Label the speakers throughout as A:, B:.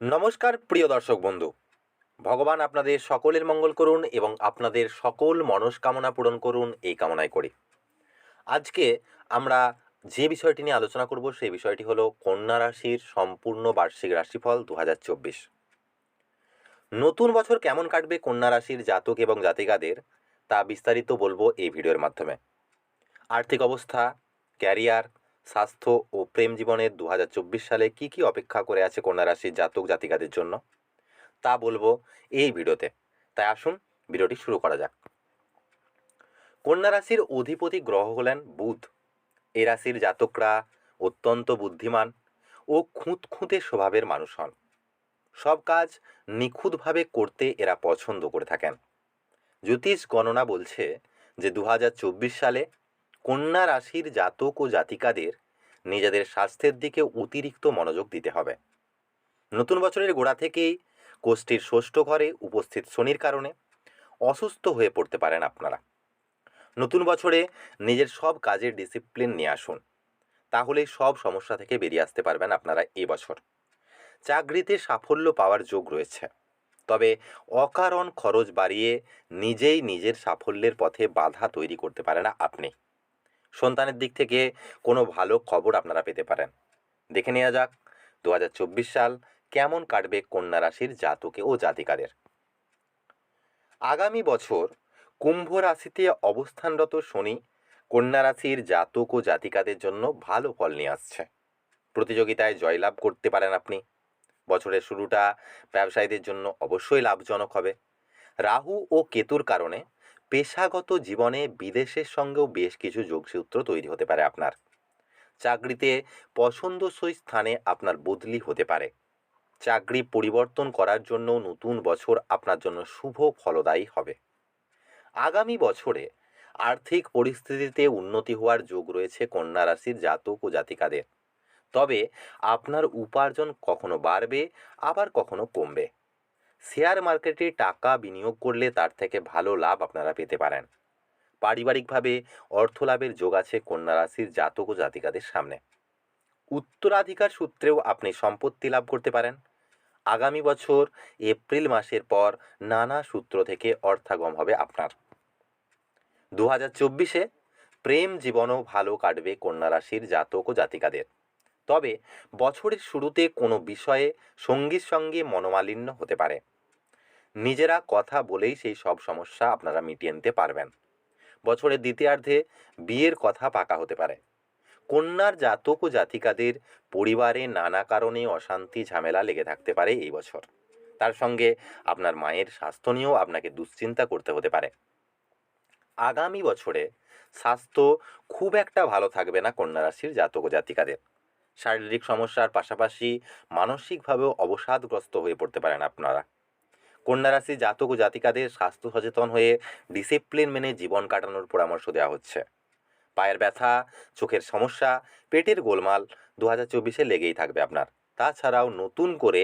A: নমস্কার, প্রিয় দর্শক বন্ধু। ভগবান আপনাদের সকলের মঙ্গল করুন এবং আপনাদের সকল মনস্কামনা পূরণ করুন এই কামনাই করি। আজকে আমরা যে বিষয়টি নিয়ে আলোচনা করব সেই বিষয়টি হলো কন্যা রাশির সম্পূর্ণ বার্ষিক রাশিফল দু হাজার চব্বিশ। নতুন বছর কেমন কাটবে কন্যা রাশির জাতক এবং জাতিকাদের, তা বিস্তারিত বলব এই ভিডিওর মাধ্যমে। আর্থিক অবস্থা, ক্যারিয়ার স্বাস্থ্য ও প্রেম জীবনের দু হাজার চব্বিশ সালে কি কি অপেক্ষা করে আছে কন্যা রাশির জাতক জাতিকাদের জন্য? তা বলব এই ভিডিওতে। তাই আসুন ভিডিওটি শুরু করা যাক। কন্যা রাশির অধিপতি গ্রহ হলেন বুধ। এ রাশির জাতকরা অত্যন্ত বুদ্ধিমান ও খুঁতখুঁতে স্বভাবের মানুষ হন। সব কাজ নিখুঁতভাবে করতে এরা পছন্দ করে থাকেন। জ্যোতিষ গণনা বলছে যে দু হাজার চব্বিশ সালে কন্যা রাশির জাতক ও জাতিকাদের নিজেদের স্বাস্থ্যের দিকে অতিরিক্ত মনোযোগ দিতে হবে। নতুন বছরের গোড়া থেকেই কোষ্ঠীর ষষ্ঠ ঘরে উপস্থিত শনির কারণে অসুস্থ হয়ে পড়তে পারেন আপনারা। নতুন বছরে নিজের সব কাজের ডিসিপ্লিন নিয়ে আসুন। তাহলে সব সমস্যা থেকে বেরিয়ে আসতে পারবেন আপনারা এবছর চাকরিতে সাফল্য পাওয়ার যোগ রয়েছে। তবে অকারণ খরচ বাড়িয়ে নিজেই নিজের সাফল্যের পথে বাধা তৈরি করতে পারে না আপনি। সন্তানের দিক থেকে কোনো ভালো খবর আপনারা পেতে পারেন। দেখে নেওয়া যাক দু হাজার চব্বিশ সাল কেমন কাটবে কন্যা রাশির জাতকে ও জাতিকাদের। আগামী বছর কুম্ভ রাশিতে অবস্থানরত শনি কন্যা রাশির জাতক ও জাতিকাদের জন্য ভালো ফল নিয়ে আসছে। প্রতিযোগিতায় জয়লাভ করতে পারেন আপনি। বছরের শুরুটা ব্যবসায়ীদের জন্য অবশ্যই লাভজনক হবে। রাহু ও কেতুর কারণে পেশাগত জীবনে বিদেশের সঙ্গেও বেশ কিছু যোগসূত্র তৈরি হতে পারে আপনার। চাকরিতে পছন্দসই স্থানে আপনার বদলি হতে পারে। চাকরি পরিবর্তন করার জন্য নতুন বছর আপনার জন্য শুভ ফলদায়ী হবে। আগামী বছরে আর্থিক পরিস্থিতিতে উন্নতি হওয়ার যোগ রয়েছে কন্যা রাশির জাতক ও জাতিকাদের। তবে আপনার উপার্জন কখনো বাড়বে, আবার কখনো কমবে। শেয়ার মার্কেটে টাকা বিনিয়োগ করলে তার থেকে ভালো লাভ আপনারা পেতে পারেন। পারিবারিকভাবে অর্থ লাভের যোগ আছে কন্যা রাশির জাতক ও জাতিকাদের সামনে। উত্তরাধিকার সূত্রেও আপনি সম্পত্তি লাভ করতে পারেন। আগামী বছর এপ্রিল মাসের পর নানা সূত্র থেকে অর্থাগম হবে আপনার। দু হাজার চব্বিশে প্রেম জীবনও ভালো কাটবে কন্যা রাশির জাতক ও জাতিকাদের। তবে বছরের শুরুতে কোনো বিষয়ে সঙ্গীর সঙ্গে মনোমালিন্য হতে পারে। নিজেরা কথা বলেই সেই সব সমস্যা আপনারা মিটিয়ে নিতে পারবেন। বছরের দ্বিতীয়ার্ধে বিয়ের কথা পাকা হতে পারে। কন্যার জাতক ও জাতিকাদের পরিবারে নানা কারণে অশান্তি, ঝামেলা লেগে থাকতে পারে এই বছর। তার সঙ্গে আপনার মায়ের স্বাস্থ্য নিয়েও আপনাকে দুশ্চিন্তা করতে হতে পারে। আগামী বছরে স্বাস্থ্য খুব একটা ভালো থাকবে না কন্যা রাশির জাতক ও জাতিকাদের। শারীরিক সমস্যার পাশাপাশি মানসিকভাবেও অবসাদগ্রস্ত হয়ে পড়তে পারেন আপনারা। কন্যা রাশি জাতক ও জাতিকাদের স্বাস্থ্য সচেতন হয়ে ডিসিপ্লিন মেনে জীবন কাটানোর পরামর্শ দেওয়া হচ্ছে। পায়ের ব্যথা, চোখের সমস্যা, পেটের গোলমাল দু হাজার চব্বিশে লেগেই থাকবে আপনার। তাছাড়াও নতুন করে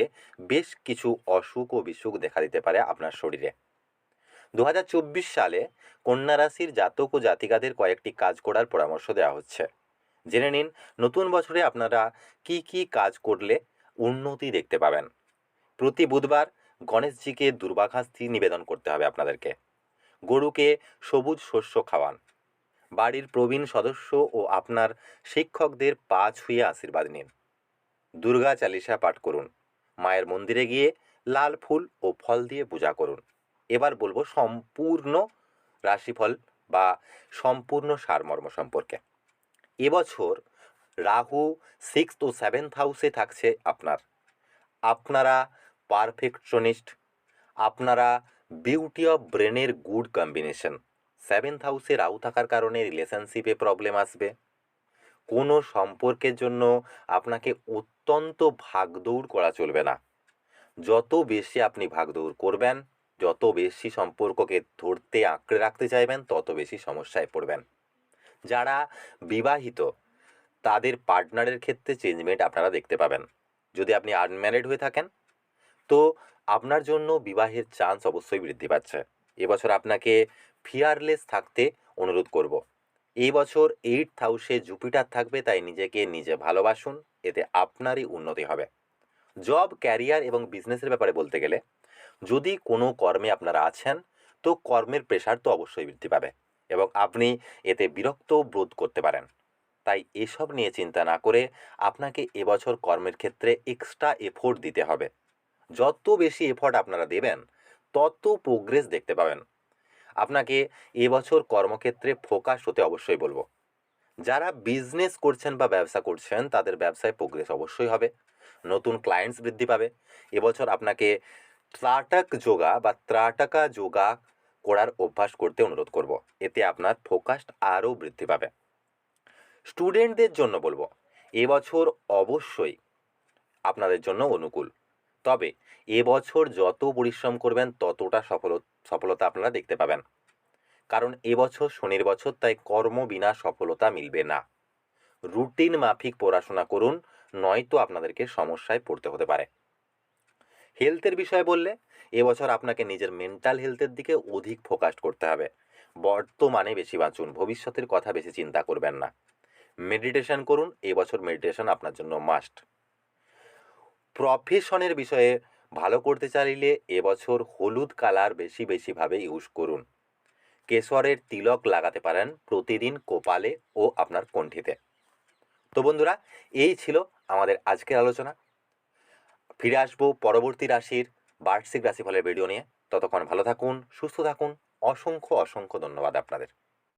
A: বেশ কিছু অসুখ ও বিসুখ দেখা দিতে পারে আপনার শরীরে। দু হাজার চব্বিশ সালে কন্যা রাশির জাতক ও জাতিকাদের কয়েকটি কাজ করার পরামর্শ দেওয়া হচ্ছে। জেনে নিন নতুন বছরে আপনারা কি কি কাজ করলে উন্নতি দেখতে পাবেন। প্রতি বুধবার গণেশজিকে দুর্বাঘাস্তি নিবেদন করতে হবে আপনাদেরকে। গরুকে সবুজ শস্য খাওয়ান। বাড়ির প্রবীণ সদস্য ও আপনার শিক্ষকদের পা ছুঁয়ে আশীর্বাদ নিন। দুর্গা চালিসা পাঠ করুন। মায়ের মন্দিরে গিয়ে লাল ফুল ও ফল দিয়ে পূজা করুন। এবার বলব সম্পূর্ণ রাশিফল বা সম্পূর্ণ সারমর্ম সম্পর্কে। এবছর রাহু সিক্স ও সেভেন্থ হাউসে থাকছে আপনার। আপনারা পারফেকশনিস্ট আপনারা বিউটি অফ ব্রেনের গুড কম্বিনেশন সেভেন্থ হাউসে রাহু থাকার কারণে রিলেশনশিপে প্রবলেম আসবে। কোনো সম্পর্কের জন্য আপনাকে অত্যন্ত ভাগদৌড় করা চলবে না। যত বেশি আপনি ভাগদৌড় করবেন, যত বেশি সম্পর্ককে ধরতে আঁকড়ে রাখতে চাইবেন, তত বেশি সমস্যায় পড়বেন। যারা বিবাহিত, তাদের পার্টনারের ক্ষেত্রে চেঞ্জমেন্ট আপনারা দেখতে পাবেন। যদি আপনি আনম্যারিড হয়ে থাকেন, তো আপনার জন্য বিবাহের চান্স অবশ্যই বৃদ্ধি পাচ্ছে। এবছর আপনাকে ফিয়ারলেস থাকতে অনুরোধ করব। এই বছর এইট হাউসে জুপিটার থাকবে, তাই নিজেকে নিজে ভালোবাসুন, এতে আপনারই উন্নতি হবে। জব ক্যারিয়ার এবং বিজনেসের ব্যাপারে বলতে গেলে, যদি কোনো কর্মে আপনারা আছেন, তো কর্মের প্রেশার তো অবশ্যই বৃদ্ধি পাবে। এবং আপনি এতে বিরক্ত বোধ করতে পারেন। তাই এসব নিয়ে চিন্তা না করে আপনাকে এবছর কর্মের ক্ষেত্রে এক্সট্রা এফোর্ট দিতে হবে। যত বেশি এফোর্ট আপনারা দেবেন, তত প্রোগ্রেস দেখতে পাবেন। আপনাকে এবছর কর্মক্ষেত্রে ফোকাস হতে অবশ্যই বলব। যারা বিজনেস করছেন বা ব্যবসা করছেন, তাদের ব্যবসায় প্রোগ্রেস অবশ্যই হবে। নতুন ক্লায়েন্টস বৃদ্ধি পাবে। এবছর আপনাকে ত্রাটক যোগা বা ত্রাটকা যোগা করার অভ্যাস করতে অনুরোধ করব। এতে আপনার ফোকাস আরও বৃদ্ধি পাবে। স্টুডেন্টদের জন্য বলব এবছর অবশ্যই আপনাদের জন্য অনুকূল। তবে এবছর যত পরিশ্রম করবেন, ততটা সফল সফলতা আপনারা দেখতে পাবেন। কারণ এবছর শনির বছর, তাই কর্ম বিনা সফলতা মিলবে না। রুটিন মাফিক পড়াশোনা করুন, নয়তো আপনাদেরকে সমস্যায় পড়তে হতে পারে। হেলথের বিষয়ে বললে, এবছর আপনাকে নিজের মেন্টাল হেলথের দিকে অধিক ফোকাস করতে হবে। বর্তমানে বেশি বাঁচুন, ভবিষ্যতের কথা বেশি চিন্তা করবেন না। মেডিটেশন করুন, এবছর মেডিটেশন আপনার জন্য মাস্ট প্রফেশনের বিষয়ে ভালো করতে চাইলে এবছর হলুদ কালার বেশি বেশিভাবে ইউজ করুন। কেশরের তিলক লাগাতে পারেন প্রতিদিন কপালে ও আপনার কণ্ঠিতে। তো বন্ধুরা, এই ছিল আমাদের আজকের আলোচনা। ফিরে আসব পরবর্তী রাশির বার্ষিক রাশিফলের ভিডিও নিয়ে। ততক্ষণ ভালো থাকুন, সুস্থ থাকুন। অসংখ্য অসংখ্য ধন্যবাদ আপনাদের।